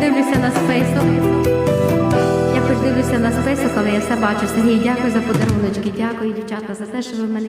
дивлюся на список. Якось дивлюся на список, але я все бачу. Сергій, дякую за подаруночки, дякую, дівчата, за те, що ви мене.